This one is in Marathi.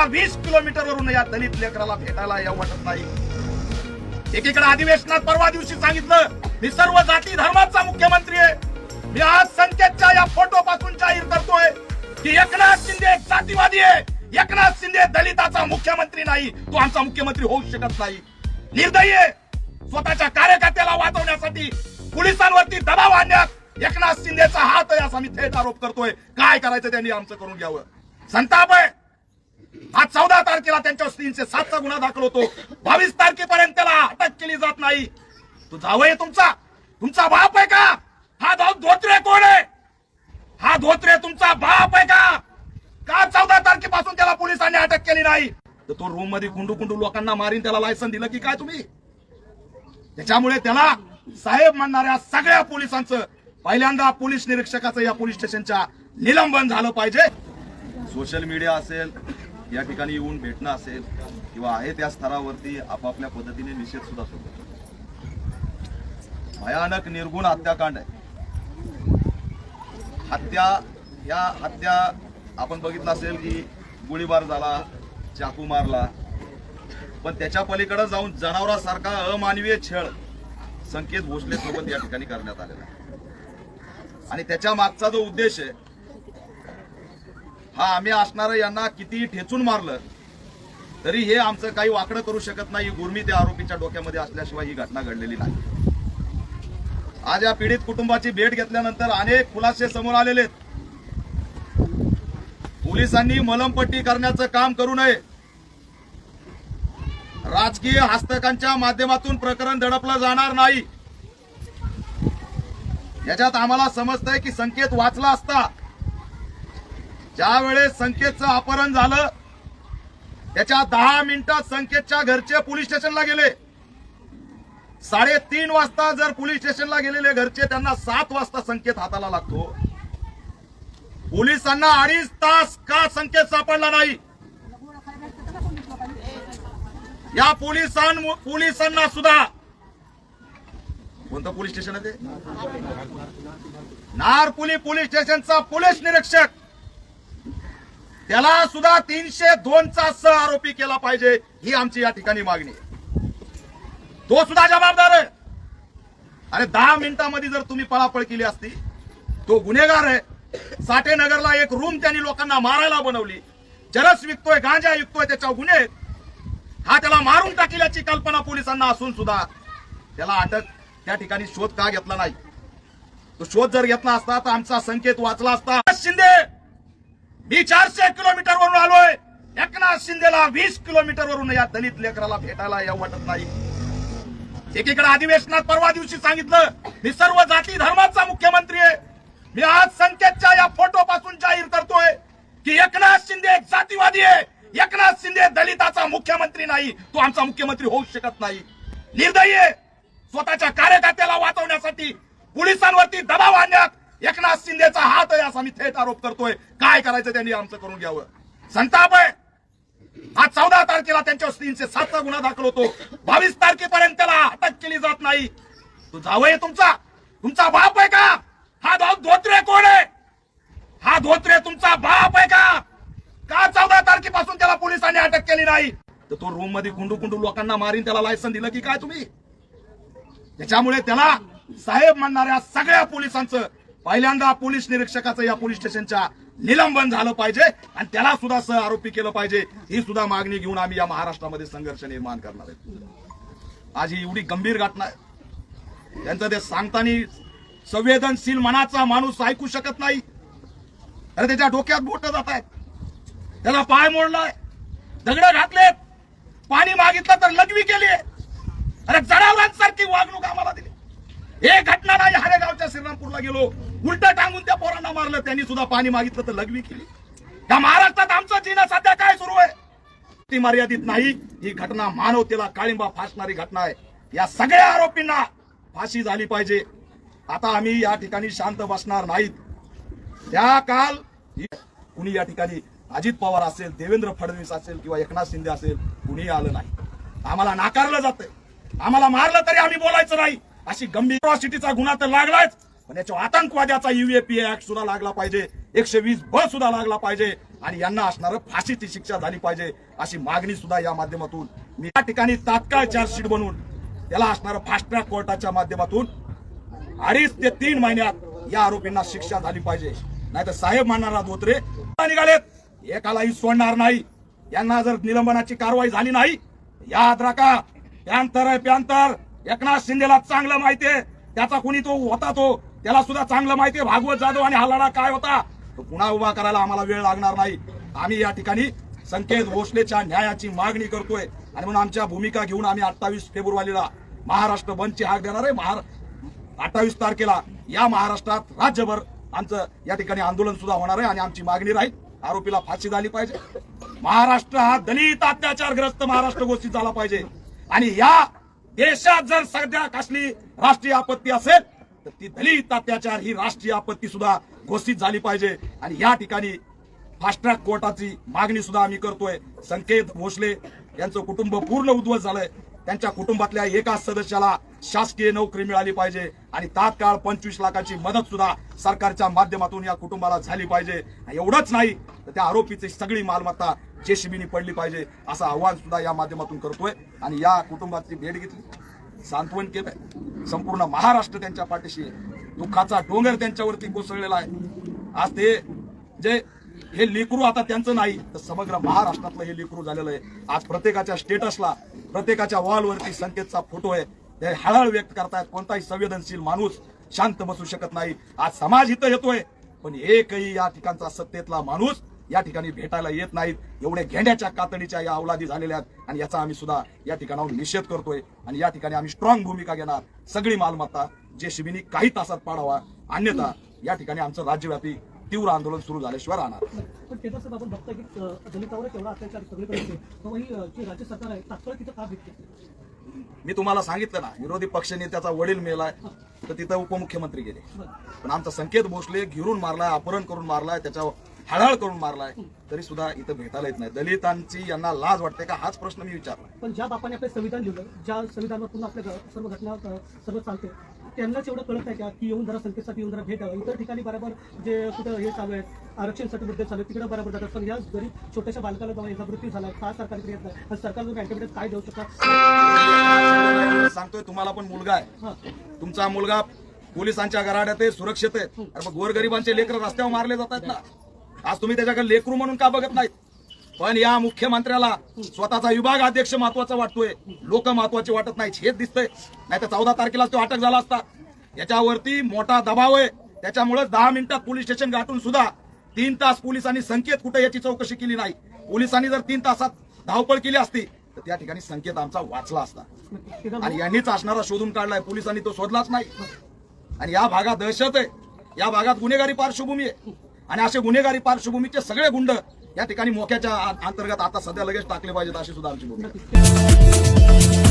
शिंदेला वीस किलोमीटर वरून या दलित लेकराला भेटायला या वाटत नाही. एकीकडे अधिवेशनात परवा दिवशी सांगितलं मी सर्व जाती धर्माचा मुख्यमंत्री आहे. मी आज संकेतच्या या फोटो पासून जाहीर करतोय की एकनाथ शिंदे एक जातीवादी आहे. एकनाथ शिंदे दलिताचा मुख्यमंत्री नाही. तो आमचा मुख्यमंत्री होऊ शकत नाही. निर्दयी स्वतःच्या कार्यकर्त्याला वाचवण्यासाठी पोलिसांवरती दबाव आणण्यात एकनाथ शिंदेचा हात आहे असा मी थेट आरोप करतोय. काय करायचं त्यांनी आमचं करून घ्यावं? संताप आहे. आज चौदा तारखेला त्यांच्यावर तीनशे सातचा गुन्हा दाखल होतो. बावीस तारखेपर्यंत त्याला अटक केली जात नाही. तो जावय तुमचा. तुमचा बाप आहे का? हा धोत्रे कोण आहे? हा धोत्रे तुमचा बाप आहे का? का चौदा तारखेपासून त्याला पोलिसांनी अटक केली नाही? तर तो रूममध्ये कुंडू कुंडू लोकांना मारीन त्याला लायसन दिलं की काय तुम्ही? त्याच्यामुळे त्याला साहेब म्हणणाऱ्या सगळ्या पोलिसांचं पहिल्यांदा पोलीस निरीक्षकाचं या पोलीस स्टेशनच्या निलंबन झालं पाहिजे. सोशल मीडिया असेल या ठिकाणी येऊन भेटणं असेल किंवा आहे त्या स्तरावरती आपापल्या पद्धतीने निषेध सुद्धा सुरू. भयानक निर्गुण हत्याकांड आहे. हत्या या हत्या आपण बघितलं असेल की गोळीबार झाला चाकू मारला. पण त्याच्या पलीकडे जाऊन जनावरासारखा अमानवीय छळ संकेत भोसले सोबत या ठिकाणी करण्यात आलेला आहे. आणि त्याच्या मागचा जो उद्देश आहे हा आम्ही असणार यांना किती ठेचून मारलं तरी हे आमचं काही वाकडं करू शकत नाही. गुरमी त्या आरोपीच्या डोक्यामध्ये असल्याशिवाय ही घटना घडलेली नाही. आज या पीडित कुटुंबाची भेट घेतल्यानंतर अनेक खुलासे समोर आलेले पोलिसांनी मलमपट्टी करण्याचं काम करू नये. राजकीय हस्तकांच्या माध्यमातून प्रकरण दडपलं जाणार नाही. याच्यात आम्हाला समजतंय की संकेत वाचला असता ज्या वेळेस संकेतचं अपहरण झालं त्याच्या दहा मिनिटात संकेतच्या घरचे पोलीस स्टेशनला गेले. साडेतीन वाजता जर पोलीस स्टेशनला गेलेले घरचे त्यांना सात वाजता संकेत हाताला लागतो. पोलिसांना अडीच तास का संकेत सापडला नाही? या पोलिसां पोलिसांना सुद्धा. कोणतं पोलीस स्टेशन आहे ते? नारपुली पोलीस स्टेशनचा पोलीस निरीक्षक. त्याला सुद्धा तीनशे दोनचा स आरोपी केला पाहिजे ही आमची या ठिकाणी मागणी आहे. तो सुद्धा जबाबदार आहे. अरे दहा मिनिटांमध्ये जर तुम्ही पळापळ केली असती तो गुन्हेगार आहे. साठेनगरला एक रूम त्यांनी लोकांना मारायला बनवली. चरस विकतोय गांजा विकतोय त्याच्यावर गुन्हे हा त्याला मारून टाकल्याची कल्पना पोलिसांना असून सुद्धा त्याला अटक त्या ठिकाणी शोध का घेतला नाही? तो शोध जर घेतला असता तर आमचा संकेत वाचला असता. शिंदे! मी चारशे किलोमीटर वरून आलोय. एकनाथ शिंदेला वीस किलोमीटर वरून या दलित लेकराला भेटायला या वाटत नाही. एकीकडे अधिवेशनात परवा दिवशी सांगितलं मी सर्व जाती धर्माचा मुख्यमंत्री आहे. मी आज संकेतच्या या फोटो पासून जाहीर करतोय की एकनाथ शिंदे एक जातीवादी आहे. एकनाथ शिंदे दलिताचा मुख्यमंत्री नाही. तो आमचा मुख्यमंत्री होऊ शकत नाही. निर्दयी आहे. स्वतःच्या कार्यकर्त्याला वाचवण्यासाठी पोलिसांवरती दबाव आणण्यात एकनाथ शिंदेचा हात आहे असा मी थेट आरोप करतोय. काय करायचं त्यांनी आमचं करून घ्यावं? संताप आहे. आज चौदा तारखेला त्यांच्यावर तीनशे सातचा गुन्हा दाखल होतो. बावीस तारखेपर्यंत त्याला अटक केली जात नाही. तो जावय तुमचा. तुमचा बाप आहे का? हा भाऊ धोत्रे कोण आहे? हा धोत्रे तुमचा बाप आहे का? का चौदा तारखेपासून त्याला पोलिसांनी अटक केली नाही? तर तो रूममध्ये कुंडू कुंडू लोकांना मारीन त्याला लायसन दिलं की काय तुम्ही? त्याच्यामुळे त्याला साहेब म्हणणाऱ्या सगळ्या पोलिसांचं पहिल्यांदा पोलीस निरीक्षकाचं या पोलीस स्टेशनच्या निलंबन झालं पाहिजे आणि त्याला सुद्धा सह आरोपी केलं पाहिजे. ही सुद्धा मागणी घेऊन आम्ही या महाराष्ट्रामध्ये संघर्ष निर्माण करणार आहे. आज ही एवढी गंभीर घटना आहे. त्यांचं ते सांगताना संवेदनशील मनाचा माणूस ऐकू शकत नाही. अरे त्याच्या डोक्यात बोट जात आहेत. त्याला पाय मोडलाय. दगड घातलेत. पाणी मागितलं तर लघवी केली अरे जनावरांसारखी वागणूक आम्हाला दिली. एक घटना नाही त्या श्रीरामपूरला गेलो उलट टांगून त्या पोरांना मारलं. त्यांनी सुद्धा पाणी मागितलं तर लघवी केली. त्या महाराष्ट्रात आमचं जीना सध्या काय सुरू आहे? ती मर्यादित नाही. ही घटना मानवतेला काळिंबा फासणारी घटना आहे. या सगळ्या आरोपींना फाशी झाली पाहिजे. आता आम्ही या ठिकाणी शांत बसणार नाहीत. त्या काल कुणी या ठिकाणी अजित पवार असेल देवेंद्र फडणवीस असेल किंवा एकनाथ शिंदे असेल कुणी आलं नाही. आम्हाला नाकारलं जातंय. आम्हाला मारलं तरी आम्ही बोलायचं नाही. अशी गंभीर सिटीचा गुन्हा तर लागलाच. पण याच्या आतंकवाद्याचा युएपीए ऍक्ट सुद्धा लागला पाहिजे. एकशे वीस ब सुद्धा लागला पाहिजे. आणि यांना असणारं फाशीची शिक्षा झाली पाहिजे अशी मागणी सुद्धा या माध्यमातून मी या ठिकाणी तात्काळ चार्जशीट बनवून त्याला असणारं फास्ट ट्रॅक कोर्टाच्या माध्यमातून अडीच ते तीन महिन्यात या आरोपींना शिक्षा झाली पाहिजे. नाही तर साहेब मानणारा धोत्रे निघालेत. एकालाही सोडणार नाही. यांना जर निलंबनाची कारवाई झाली नाही याद राखा. प्यांतर आहे प्यांतर. एकनाथ शिंदेला चांगलं माहितीये त्याचा कुणी तो होता तो. त्याला सुद्धा चांगलं माहितीये भागवत जाधव आणि हा लढा काय होता? तो पुन्हा उभा करायला आम्हाला वेळ लागणार नाही. आम्ही या ठिकाणी संकेत भोसलेच्या न्यायाची मागणी करतोय. आणि म्हणून आमच्या भूमिका घेऊन आम्ही अठ्ठावीस फेब्रुवारीला महाराष्ट्र बंदची हाक देणार आहे. महार अठ्ठावीस तारखेला या महाराष्ट्रात राज्यभर आमचं या ठिकाणी आंदोलन सुद्धा होणार आहे आणि आमची मागणी राहील. आरोपीला फाशी झाली पाहिजे. महाराष्ट्र हा दलित अत्याचारग्रस्त महाराष्ट्र गोष्टी झाला पाहिजे. आणि या देशात जर सध्या कसली राष्ट्रीय आपत्ती असेल तर ती दलित अत्याचार ही राष्ट्रीय आपत्ती सुद्धा घोषित झाली पाहिजे. आणि या ठिकाणी फास्ट ट्रॅक कोर्टाची मागणी सुद्धा आम्ही करतोय. संकेत भोसले यांचं कुटुंब पूर्ण उद्ध्वस्त झालंय. त्यांच्या कुटुंबातल्या एका सदस्याला शासकीय नोकरी मिळाली पाहिजे. आणि तात्काळ पंचवीस लाखाची मदत सुद्धा सरकारच्या माध्यमातून या कुटुंबाला झाली पाहिजे. एवढंच नाही तर त्या आरोपीची सगळी मालमत्ता जेसीबीनी पडली पाहिजे असं आव्हान सुद्धा या माध्यमातून करतोय. आणि या कुटुंबाची भेट घेतली. सांत्वन केलंय. संपूर्ण महाराष्ट्र त्यांच्या पाठीशी दुःखाचा डोंगर त्यांच्यावरती कोसळलेला आहे. आज ते जे हे लेकरू आता त्यांचं नाही तर समग्र महाराष्ट्रातलं हे लेकरू झालेलं आहे. आज प्रत्येकाच्या स्टेटसला प्रत्येकाच्या वॉलवरती संकेतचा फोटो आहे. ते हळहळ व्यक्त करतायत. कोणताही संवेदनशील माणूस शांत बसू शकत नाही. आज समाज इथं येतोय. पण एकही या ठिकाणचा सत्तेतला माणूस या ठिकाणी भेटायला येत नाहीत. एवढे घेंड्याच्या कातडीच्या या अवलादी झालेल्या आहेत. आणि याचा आम्ही सुद्धा या ठिकाणाहून निषेध करतोय. आणि या ठिकाणी आम्ही स्ट्रॉंग भूमिका घेणार. सगळी मालमत्ता जेसीबीनी काही तासात पाडावा. अन्यथा या ठिकाणी आमचं राज्यव्यापी तीव्र आंदोलन सुरू झाल्याशिवाय राहणार. जी मी तुम्हाला सांगितलं ना विरोधी पक्षनेत्याचा वडील मेलाय तर तिथं उपमुख्यमंत्री गेले. पण आमचा संकेत भोसले घेरून मारलाय अपहरण करून मारलाय त्याच्यावर हळहळ करून मारलाय तरी सुद्धा इथं भेटायला येत नाही. दलितांची यांना लाज वाटते का? हाच प्रश्न मी विचारला पण ज्या बापाने आपलं संविधान लिहिलं ज्या संविधानावर पूर्ण आपल्या सर्व घटना सर्व चालते त्यांनाच एवढं कळत आहे का की येऊन जरा संकेतसाठी येऊन जरा भेट. इतर ठिकाणी बरोबर जे कुठं हे चालू आहेत आरक्षणसाठी मुद्दे चालू आहेत तिकडे बरोबर जातात. पण या गरीब छोट्याशा बालकाला जेव्हा याचा मृत्यू झाला का सरकार येत नाही? आणि सरकार जर अँटीमेट काय देऊ शकतात सांगतोय तुम्हाला पण मुलगा आहे. तुमचा मुलगा पोलिसांच्या घराड्यात आहे सुरक्षित आहे. अरे मग गोरगरिबांचे लेकर रस्त्यावर मारले जातात ना. आज तुम्ही त्याच्याकडे लेकरू म्हणून का बघत नाही पण या मुख्यमंत्र्याला स्वतःचा विभाग अध्यक्ष महत्त्वाचा वाटतोय. लोक महत्त्वाचे वाटत नाही हेच दिसतंय. नाही तर चौदा तारखेला तो अटक झाला असता. याच्यावरती मोठा दबाव आहे. त्याच्यामुळे दहा मिनिटात पोलीस स्टेशन गाठून सुद्धा तीन तास पोलिसांनी संकेत कुठे याची चौकशी केली नाही. पोलिसांनी जर तीन तासात धावपळ केली असती तर त्या ठिकाणी संकेत आमचा वाचला असता. आणि यांनीच असणारा शोधून काढलाय. पोलिसांनी तो शोधलाच नाही. आणि या भागात दहशत आहे. या भागात गुन्हेगारी पार्श्वभूमी आहे. आणि असे गुन्हेगारी पार्श्वभूमीचे सगळे गुंड या ठिकाणी मोक्याच्या अंतर्गत आता सध्या लगेच टाकले पाहिजेत अशी सुद्धा आमची भूमिका